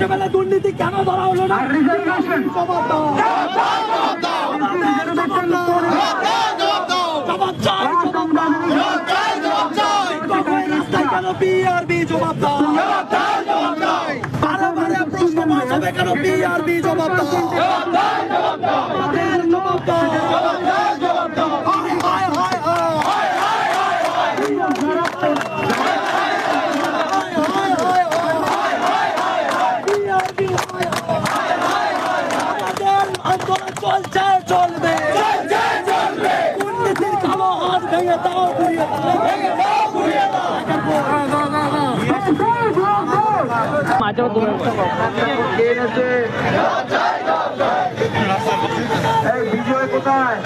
কনস্টেবলে দুর্নীতি কেন ধরা হলো না জবাব দাও জবাব চাই রাস্তায় কেন বিআরবি জবাব দাও বারে বারে প্রশ্ন পাস হবে কেন বিআরবি জবাব দাও চলছে চলবে। দুর্নীতির কালো কোথায়?